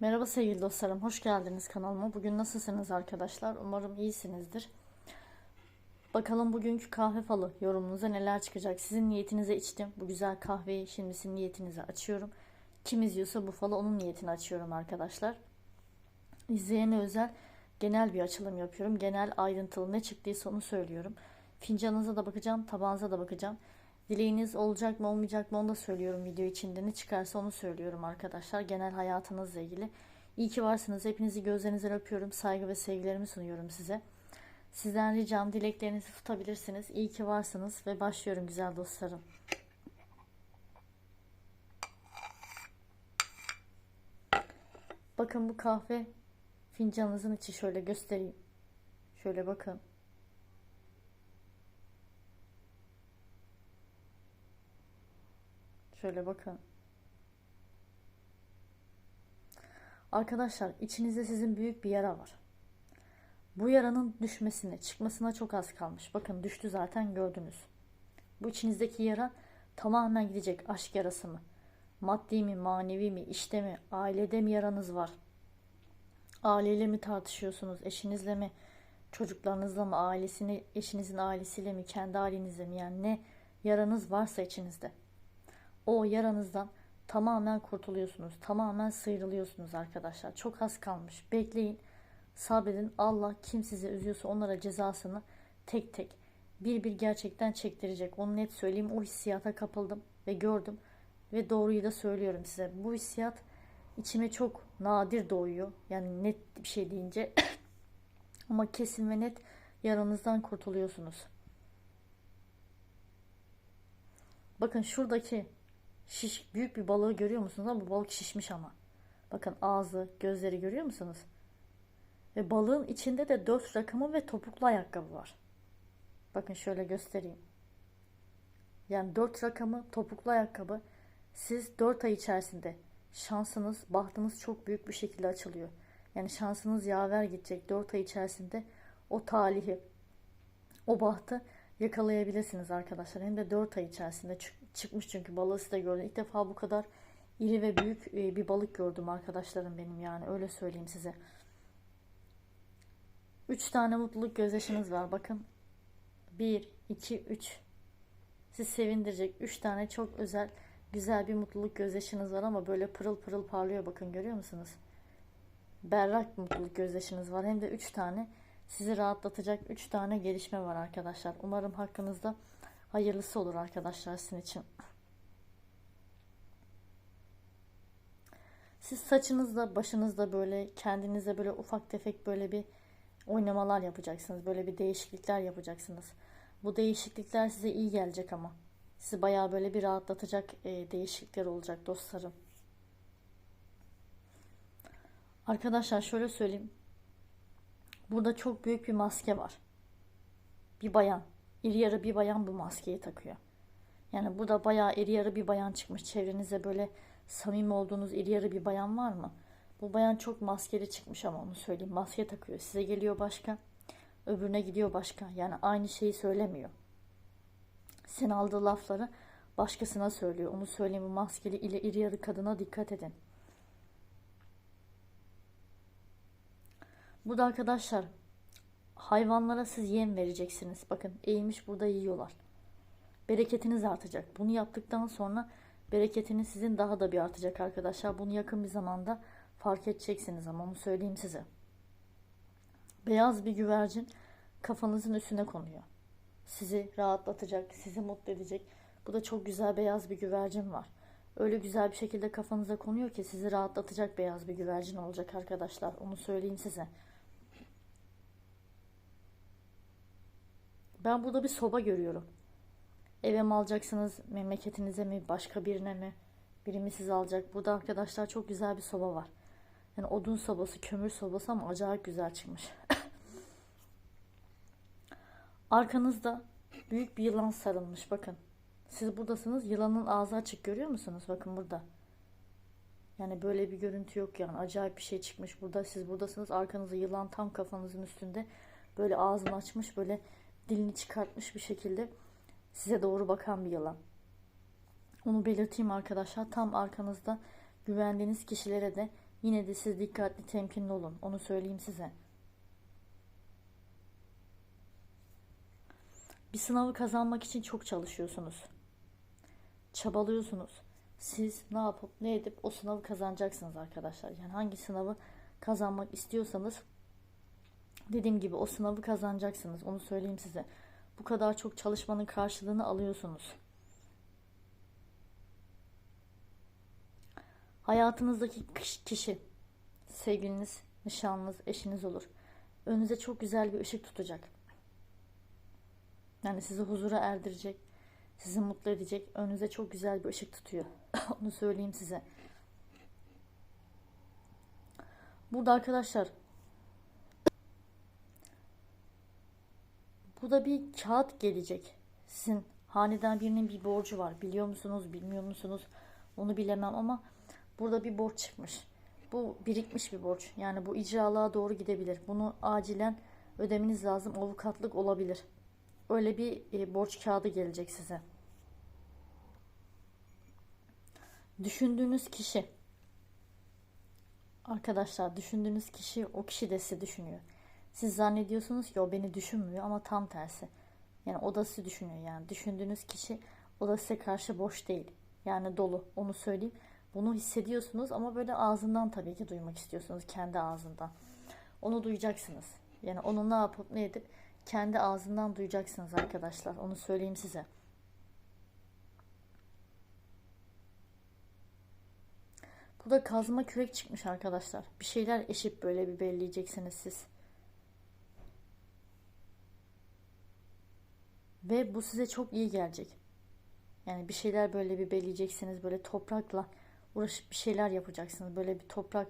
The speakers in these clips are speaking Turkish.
Merhaba sevgili dostlarım, hoş geldiniz kanalıma. Bugün nasılsınız arkadaşlar? Umarım iyisinizdir. Bakalım bugünkü kahve falı yorumunuza neler çıkacak? Sizin niyetinize içtim. Bu güzel kahveyi şimdi sizin niyetinize açıyorum. Kim izliyorsa bu falı onun niyetini açıyorum arkadaşlar. İzleyene özel genel bir açılım yapıyorum. Genel ayrıntılı ne çıktıysa onu söylüyorum. Fincanınıza da bakacağım, tabağınıza da bakacağım. Dileğiniz olacak mı olmayacak mı onu da söylüyorum video içinde. Ne çıkarsa onu söylüyorum arkadaşlar. Genel hayatınızla ilgili. İyi ki varsınız. Hepinizi gözlerinizden öpüyorum. Saygı ve sevgilerimi sunuyorum size. Sizden ricam dileklerinizi tutabilirsiniz. İyi ki varsınız ve başlıyorum güzel dostlarım. Bakın bu kahve fincanınızın içi şöyle göstereyim. Şöyle bakın. Şöyle bakın. Arkadaşlar içinizde sizin büyük bir yara var. Bu yaranın düşmesine, çıkmasına çok az kalmış. Bakın düştü zaten gördünüz. Bu içinizdeki yara tamamen gidecek. Aşk yarası mı? Maddi mi, manevi mi, işte mi, ailede mi yaranız var? Aileyle mi tartışıyorsunuz? Eşinizle mi? Çocuklarınızla mı? Ailesini, eşinizin ailesiyle mi? Kendi ailenizle mi? Yani ne yaranız varsa içinizde o yaranızdan tamamen kurtuluyorsunuz. Tamamen sıyrılıyorsunuz arkadaşlar. Çok az kalmış. Bekleyin. Sabredin. Allah kim sizi üzüyorsa onlara cezasını tek tek bir bir gerçekten çektirecek. Onu net söyleyeyim. O hissiyata kapıldım ve gördüm. Ve doğruyu da söylüyorum size. Bu hissiyat içime çok nadir doğuyor. Yani net bir şey deyince. Ama kesin ve net yaranızdan kurtuluyorsunuz. Bakın şuradaki şiş, büyük bir balığı görüyor musunuz? Bu balık şişmiş ama. Bakın ağzı, gözleri görüyor musunuz? Ve balığın içinde de dört rakamı ve topuklu ayakkabı var. Bakın şöyle göstereyim. Yani dört rakamı topuklu ayakkabı. Siz dört ay içerisinde şansınız, bahtınız çok büyük bir şekilde açılıyor. Yani şansınız yaver gidecek. Dört ay içerisinde o talihi, o bahtı yakalayabilirsiniz arkadaşlar. Hem de 4 ay içerisinde çıkmış çünkü balığı size gördüm. İlk defa bu kadar iri ve büyük e, bir balık gördüm arkadaşlarım benim yani öyle söyleyeyim size. 3 tane mutluluk gözyaşınız var bakın. 1, 2, 3. Sizi sevindirecek 3 tane çok özel güzel bir mutluluk gözyaşınız var ama böyle pırıl pırıl parlıyor bakın görüyor musunuz? Berrak mutluluk gözyaşınız var hem de 3 tane sizi rahatlatacak 3 tane gelişme var arkadaşlar. Umarım hakkınızda hayırlısı olur arkadaşlar sizin için. Siz saçınızda, başınızda böyle kendinize böyle ufak tefek böyle bir oynamalar yapacaksınız. Böyle bir değişiklikler yapacaksınız. Bu değişiklikler size iyi gelecek ama. Sizi bayağı böyle bir rahatlatacak e, değişiklikler olacak dostlarım. Arkadaşlar şöyle söyleyeyim. Burada çok büyük bir maske var. Bir bayan. İri yarı bir bayan bu maskeyi takıyor. Yani burada bayağı iri yarı bir bayan çıkmış. Çevrenizde böyle samimi olduğunuz iri yarı bir bayan var mı? Bu bayan çok maskeli çıkmış ama onu söyleyeyim. Maske takıyor. Size geliyor başka. Öbürüne gidiyor başka. Yani aynı şeyi söylemiyor. Sen aldığı lafları başkasına söylüyor. Onu söyleyeyim. Bu maskeli ile iri yarı kadına dikkat edin. Burada arkadaşlar hayvanlara siz yem vereceksiniz. Bakın eğilmiş burada yiyorlar. Bereketiniz artacak. Bunu yaptıktan sonra bereketiniz sizin daha da bir artacak arkadaşlar. Bunu yakın bir zamanda fark edeceksiniz ama onu söyleyeyim size. Beyaz bir güvercin kafanızın üstüne konuyor. Sizi rahatlatacak, sizi mutlu edecek. Bu da çok güzel beyaz bir güvercin var. Öyle güzel bir şekilde kafanıza konuyor ki sizi rahatlatacak beyaz bir güvercin olacak arkadaşlar. Onu söyleyeyim size. Ben burada bir soba görüyorum. Eve mi alacaksınız, memleketinize mi, başka birine mi? Biri mi sizi alacak? Burada arkadaşlar çok güzel bir soba var. Yani odun sobası, kömür sobası ama acayip güzel çıkmış. Arkanızda büyük bir yılan sarılmış bakın. Siz buradasınız yılanın ağzı açık görüyor musunuz? Bakın burada. Yani böyle bir görüntü yok yani. Acayip bir şey çıkmış burada. Siz buradasınız. Arkanızda yılan tam kafanızın üstünde. Böyle ağzını açmış böyle dilini çıkartmış bir şekilde size doğru bakan bir yılan. Onu belirteyim arkadaşlar. Tam arkanızda güvendiğiniz kişilere de Yine de siz dikkatli, temkinli olun. Onu söyleyeyim size. Bir sınavı kazanmak için çok çalışıyorsunuz. Çabalıyorsunuz. Siz ne yapıp ne edip o sınavı kazanacaksınız arkadaşlar. Yani hangi sınavı kazanmak istiyorsanız dediğim gibi o sınavı kazanacaksınız. Onu söyleyeyim size. Bu kadar çok çalışmanın karşılığını alıyorsunuz. Hayatınızdaki kişi, sevgiliniz, nişanlınız, eşiniz olur. Önünüze çok güzel bir ışık tutacak. Yani sizi huzura erdirecek, sizi mutlu edecek. Önünüze çok güzel bir ışık tutuyor. Onu söyleyeyim size. Burada arkadaşlar burada bir kağıt gelecek. Sizin haneden birinin bir borcu var. Biliyor musunuz, bilmiyor musunuz? Onu bilemem ama burada bir borç çıkmış. Bu birikmiş bir borç. Yani bu icralığa doğru gidebilir. Bunu acilen ödemeniz lazım. Avukatlık olabilir. Öyle bir e, borç kağıdı gelecek size. Düşündüğünüz kişi arkadaşlar düşündüğünüz kişi o kişi de sizi düşünüyor. Siz zannediyorsunuz ki o beni düşünmüyor ama tam tersi. Yani o da sizi düşünüyor yani. Düşündüğünüz kişi o da size karşı boş değil. Yani dolu onu söyleyeyim. Bunu hissediyorsunuz ama böyle ağzından tabii ki duymak istiyorsunuz kendi ağzından. Onu duyacaksınız. Yani onu ne yapıp ne edip kendi ağzından duyacaksınız arkadaşlar. Onu söyleyeyim size. Burada kazma kürek çıkmış arkadaşlar. Bir şeyler eşip böyle bir belleyeceksiniz siz. Ve bu size çok iyi gelecek. Yani bir şeyler böyle bir belirleyeceksiniz. Böyle toprakla uğraşıp bir şeyler yapacaksınız. Böyle bir toprak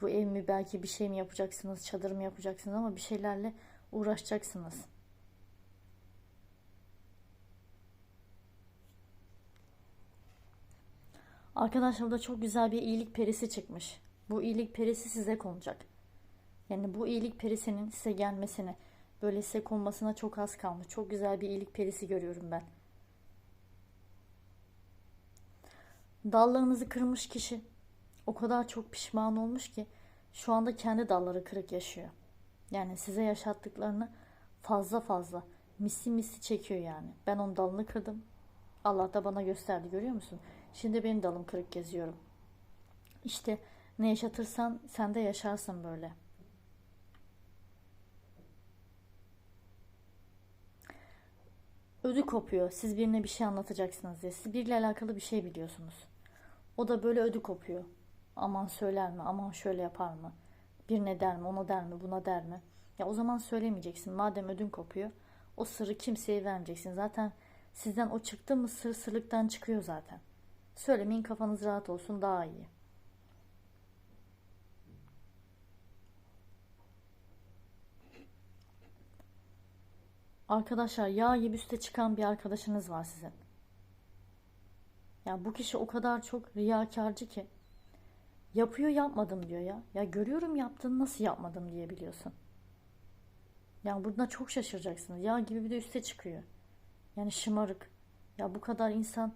bu ev mi belki bir şey mi yapacaksınız, çadır mı yapacaksınız ama bir şeylerle uğraşacaksınız. Arkadaşlar burada çok güzel bir iyilik perisi çıkmış. Bu iyilik perisi size konacak. Yani bu iyilik perisinin size gelmesine, böyle size konmasına çok az kalmış. Çok güzel bir iyilik perisi görüyorum ben. Dallarınızı kırmış kişi o kadar çok pişman olmuş ki şu anda kendi dalları kırık yaşıyor. Yani size yaşattıklarını fazla fazla misli misli çekiyor yani. Ben onun dalını kırdım. Allah da bana gösterdi görüyor musun? Şimdi benim dalım kırık geziyorum. İşte ne yaşatırsan sen de yaşarsın böyle. Ödü kopuyor. Siz birine bir şey anlatacaksınız diye. Siz biriyle alakalı bir şey biliyorsunuz. O da böyle ödü kopuyor. Aman söyler mi? Aman şöyle yapar mı? Birine der mi? Ona der mi? Buna der mi? Ya o zaman söylemeyeceksin. Madem ödün kopuyor. O sırrı kimseye vermeyeceksin. Zaten sizden o çıktı mı sır sırlıktan çıkıyor zaten. Söylemeyin kafanız rahat olsun daha iyi. Arkadaşlar yağ gibi üste çıkan bir arkadaşınız var sizin. Ya bu kişi o kadar çok riyakarcı ki yapıyor yapmadım diyor ya. Ya görüyorum yaptığını nasıl yapmadım diye biliyorsun. Yani burada çok şaşıracaksınız. Yağ gibi bir de üste çıkıyor. Yani şımarık. Ya bu kadar insan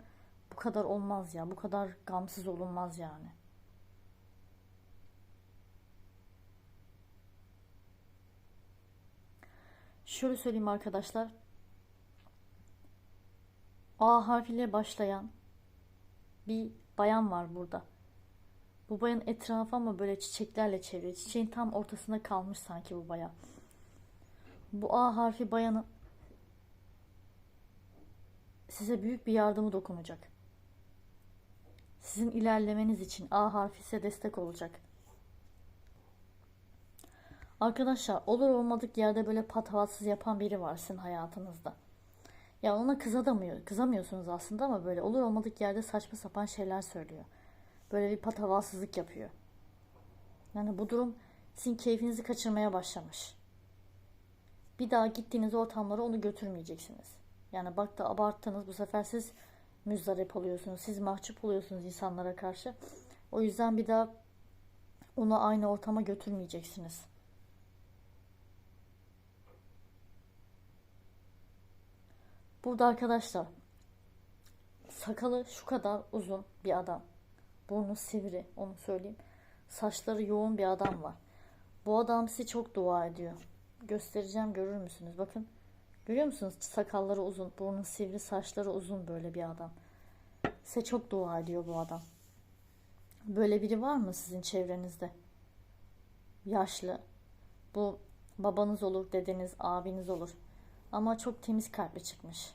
bu kadar olmaz ya. Bu kadar gamsız olunmaz yani. Şöyle söyleyeyim arkadaşlar. A harfiyle başlayan bir bayan var burada. Bu bayan etrafı ama böyle çiçeklerle çevrili. Çiçeğin tam ortasında kalmış sanki bu bayan. Bu A harfi bayanın size büyük bir yardımı dokunacak. Sizin ilerlemeniz için A harfi size destek olacak. Arkadaşlar olur olmadık yerde böyle patavatsız yapan biri var sizin hayatınızda. Ya ona kızadamıyor, kızamıyorsunuz aslında ama böyle olur olmadık yerde saçma sapan şeyler söylüyor. Böyle bir patavatsızlık yapıyor. Yani bu durum sizin keyfinizi kaçırmaya başlamış. Bir daha gittiğiniz ortamlara onu götürmeyeceksiniz. Yani bak da abarttınız bu sefer siz müzdarip oluyorsunuz. Siz mahcup oluyorsunuz insanlara karşı. O yüzden bir daha onu aynı ortama götürmeyeceksiniz. Burada arkadaşlar sakalı şu kadar uzun bir adam. Burnu sivri onu söyleyeyim. Saçları yoğun bir adam var. Bu adam size çok dua ediyor. Göstereceğim görür müsünüz? Bakın. Görüyor musunuz? Sakalları uzun, burnu sivri, saçları uzun böyle bir adam. Size çok dua ediyor bu adam. Böyle biri var mı sizin çevrenizde? Yaşlı. Bu babanız olur, dedeniz, abiniz olur. Ama çok temiz kalpli çıkmış.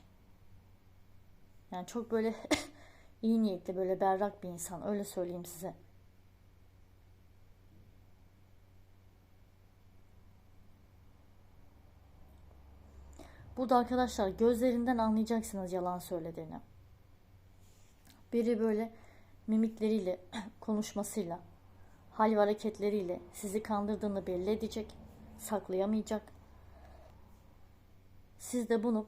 Yani çok böyle iyi niyetli, böyle berrak bir insan. Öyle söyleyeyim size. Burada arkadaşlar gözlerinden anlayacaksınız yalan söylediğini. Biri böyle mimikleriyle, konuşmasıyla, hal ve hareketleriyle sizi kandırdığını belli edecek, saklayamayacak. Siz de bunu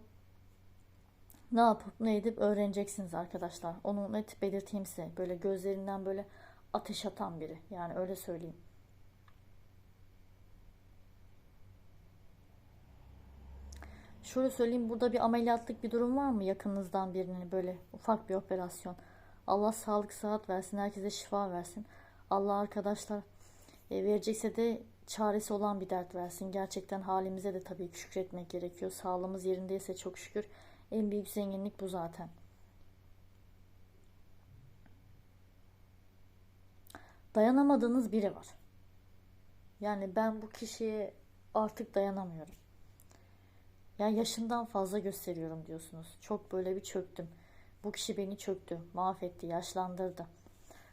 ne yapıp ne edip öğreneceksiniz arkadaşlar. Onu net belirteyim size. Böyle gözlerinden böyle ateş atan biri. Yani öyle söyleyeyim. Şöyle söyleyeyim burada bir ameliyatlık bir durum var mı yakınınızdan birinin böyle ufak bir operasyon. Allah sağlık sıhhat versin, herkese şifa versin. Allah arkadaşlar e, verecekse de çaresi olan bir dert versin. Gerçekten halimize de tabii ki şükretmek gerekiyor. Sağlığımız yerindeyse çok şükür. En büyük zenginlik bu zaten. Dayanamadığınız biri var. Yani ben bu kişiye artık dayanamıyorum. Ya yaşından fazla gösteriyorum diyorsunuz. Çok böyle bir çöktüm. Bu kişi beni çöktü, mahvetti, yaşlandırdı.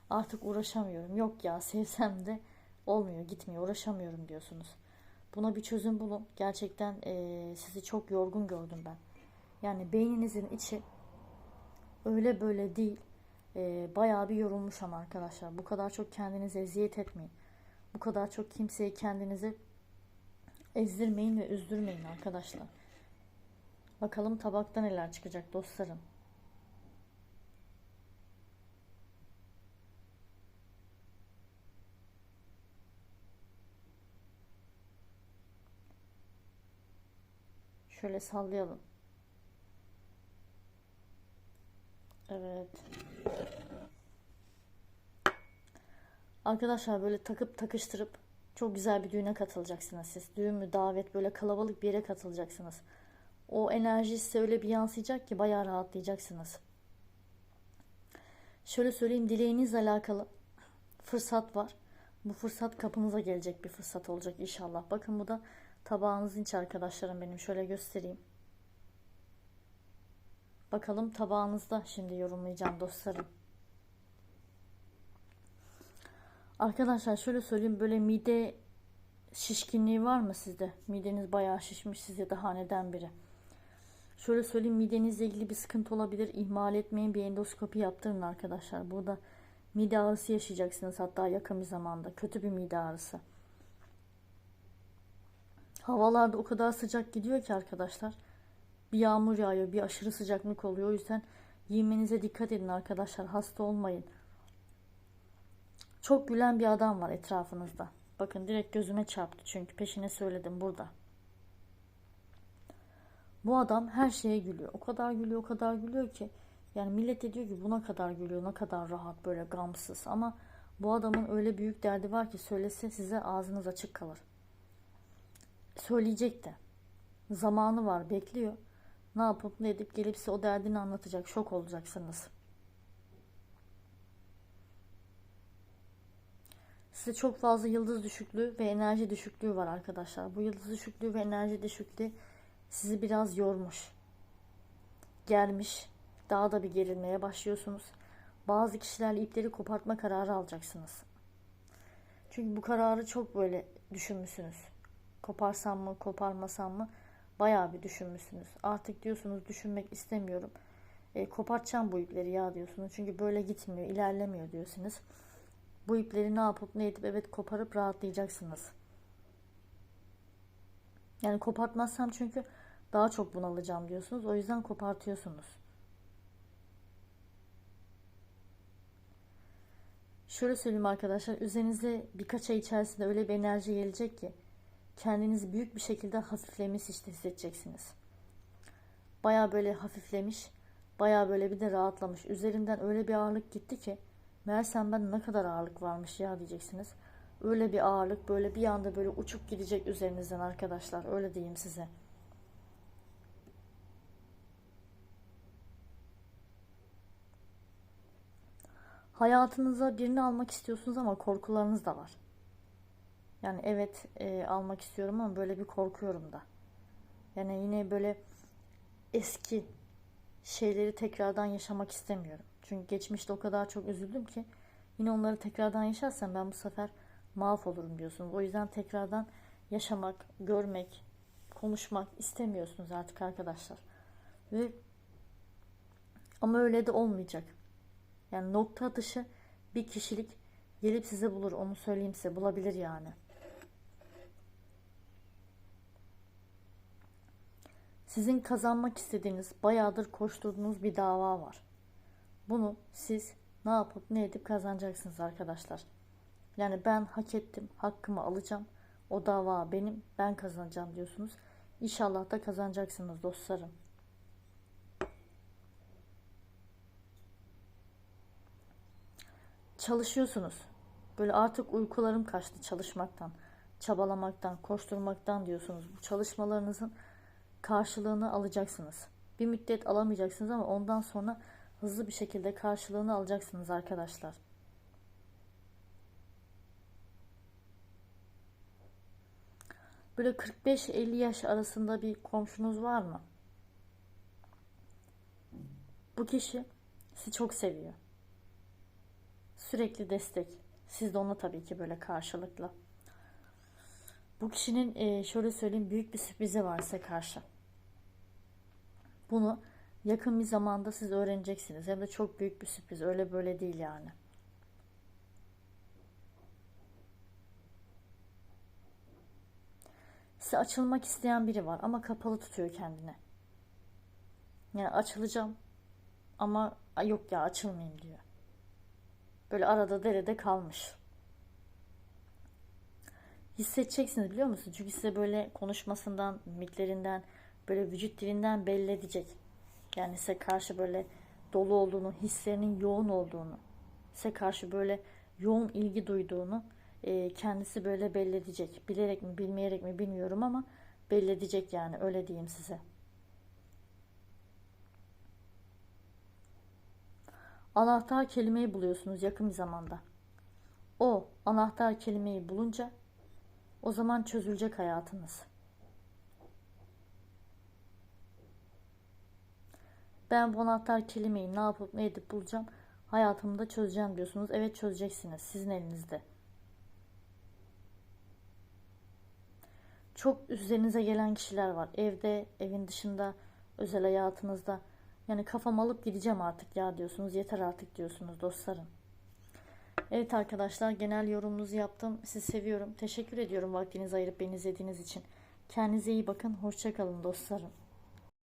Artık uğraşamıyorum. Yok ya sevsem de olmuyor, gitmiyor, uğraşamıyorum diyorsunuz. Buna bir çözüm bulun. Gerçekten e, sizi çok yorgun gördüm ben. Yani beyninizin içi öyle böyle değil. E, bayağı bir yorulmuş ama arkadaşlar. Bu kadar çok kendinize eziyet etmeyin. Bu kadar çok kimseyi kendinize ezdirmeyin ve üzdürmeyin arkadaşlar. Bakalım tabakta neler çıkacak dostlarım. Şöyle sallayalım. Evet. Arkadaşlar böyle takıp takıştırıp çok güzel bir düğüne katılacaksınız siz. Düğün mü, davet böyle kalabalık bir yere katılacaksınız. O enerji size öyle bir yansıyacak ki bayağı rahatlayacaksınız. Şöyle söyleyeyim dileğinizle alakalı fırsat var. Bu fırsat kapınıza gelecek bir fırsat olacak inşallah. Bakın bu da tabağınızın içi arkadaşlarım benim. Şöyle göstereyim. Bakalım tabağınızda şimdi yorumlayacağım dostlarım. Arkadaşlar şöyle söyleyeyim böyle mide şişkinliği var mı sizde? Mideniz bayağı şişmiş size daha neden biri. Şöyle söyleyeyim midenizle ilgili bir sıkıntı olabilir. İhmal etmeyin bir endoskopi yaptırın arkadaşlar. Burada mide ağrısı yaşayacaksınız hatta yakın bir zamanda. Kötü bir mide ağrısı. Havalarda o kadar sıcak gidiyor ki arkadaşlar. Bir yağmur yağıyor, bir aşırı sıcaklık oluyor. O yüzden giyimenize dikkat edin arkadaşlar. Hasta olmayın. Çok gülen bir adam var etrafınızda. Bakın direkt gözüme çarptı çünkü peşine söyledim burada. Bu adam her şeye gülüyor. O kadar gülüyor, o kadar gülüyor ki yani millet de diyor ki buna kadar gülüyor, ne kadar rahat böyle gamsız ama bu adamın öyle büyük derdi var ki söylese size ağzınız açık kalır. Söyleyecek de. Zamanı var, bekliyor. Ne yapıp ne edip gelip size o derdini anlatacak. Şok olacaksınız. Size çok fazla yıldız düşüklüğü ve enerji düşüklüğü var arkadaşlar. Bu yıldız düşüklüğü ve enerji düşüklüğü sizi biraz yormuş. Germiş. Daha da bir gerilmeye başlıyorsunuz. Bazı kişilerle ipleri kopartma kararı alacaksınız. Çünkü bu kararı çok böyle düşünmüşsünüz. Koparsam mı, koparmasam mı? Bayağı bir düşünmüşsünüz. Artık diyorsunuz düşünmek istemiyorum. E, kopartacağım bu ipleri ya diyorsunuz. Çünkü böyle gitmiyor, ilerlemiyor diyorsunuz. Bu ipleri ne yapıp ne edip evet koparıp rahatlayacaksınız. Yani kopartmazsam çünkü daha çok bunalacağım diyorsunuz. O yüzden kopartıyorsunuz. Şöyle söyleyeyim arkadaşlar. Üzerinize birkaç ay içerisinde öyle bir enerji gelecek ki kendinizi büyük bir şekilde hafiflemiş işte hissedeceksiniz. Baya böyle hafiflemiş, baya böyle bir de rahatlamış. Üzerinden öyle bir ağırlık gitti ki Meğersem ben ne kadar ağırlık varmış ya diyeceksiniz. Öyle bir ağırlık böyle bir anda böyle uçup gidecek üzerinizden arkadaşlar. Öyle diyeyim size. Hayatınıza birini almak istiyorsunuz ama korkularınız da var. Yani evet e, almak istiyorum ama böyle bir korkuyorum da. Yani yine böyle eski şeyleri tekrardan yaşamak istemiyorum. Çünkü geçmişte o kadar çok üzüldüm ki yine onları tekrardan yaşarsam ben bu sefer mahvolurum diyorsunuz. O yüzden tekrardan yaşamak, görmek, konuşmak istemiyorsunuz artık arkadaşlar. Ve ama öyle de olmayacak. Yani nokta atışı bir kişilik gelip sizi bulur. Onu söyleyeyim size. Bulabilir yani. Sizin kazanmak istediğiniz, bayağıdır koşturduğunuz bir dava var. Bunu siz ne yapıp ne edip kazanacaksınız arkadaşlar. Yani ben hak ettim, hakkımı alacağım. O dava benim, ben kazanacağım diyorsunuz. İnşallah da kazanacaksınız dostlarım. Çalışıyorsunuz. Böyle artık uykularım kaçtı çalışmaktan, çabalamaktan, koşturmaktan diyorsunuz. Bu çalışmalarınızın karşılığını alacaksınız. Bir müddet alamayacaksınız ama ondan sonra hızlı bir şekilde karşılığını alacaksınız arkadaşlar. Böyle 45-50 yaş arasında bir komşunuz var mı? Bu kişi sizi çok seviyor. Sürekli destek. Siz de ona tabii ki böyle karşılıklı. Bu kişinin şöyle söyleyeyim büyük bir sürprizi var size karşı. Bunu yakın bir zamanda siz öğreneceksiniz. Hem de çok büyük bir sürpriz. Öyle böyle değil yani. Size açılmak isteyen biri var ama kapalı tutuyor kendini. Yani açılacağım ama yok ya açılmayayım diyor. Böyle arada derede kalmış. Hissedeceksiniz biliyor musunuz? Çünkü size böyle konuşmasından, mimiklerinden, böyle vücut dilinden belli edecek. Yani size karşı böyle dolu olduğunu, hislerinin yoğun olduğunu, size karşı böyle yoğun ilgi duyduğunu e, kendisi böyle belli edecek. Bilerek mi, bilmeyerek mi bilmiyorum ama belli edecek yani öyle diyeyim size. Anahtar kelimeyi buluyorsunuz yakın bir zamanda. O anahtar kelimeyi bulunca o zaman çözülecek hayatınız. Ben bu anahtar kelimeyi ne yapıp ne edip bulacağım, hayatımda çözeceğim diyorsunuz. Evet çözeceksiniz. Sizin elinizde. Çok üzerinize gelen kişiler var. Evde, evin dışında, özel hayatınızda. Yani kafam alıp gideceğim artık ya diyorsunuz. Yeter artık diyorsunuz dostlarım. Evet arkadaşlar genel yorumunuzu yaptım. Sizi seviyorum. Teşekkür ediyorum vaktinizi ayırıp beni izlediğiniz için. Kendinize iyi bakın. Hoşçakalın dostlarım.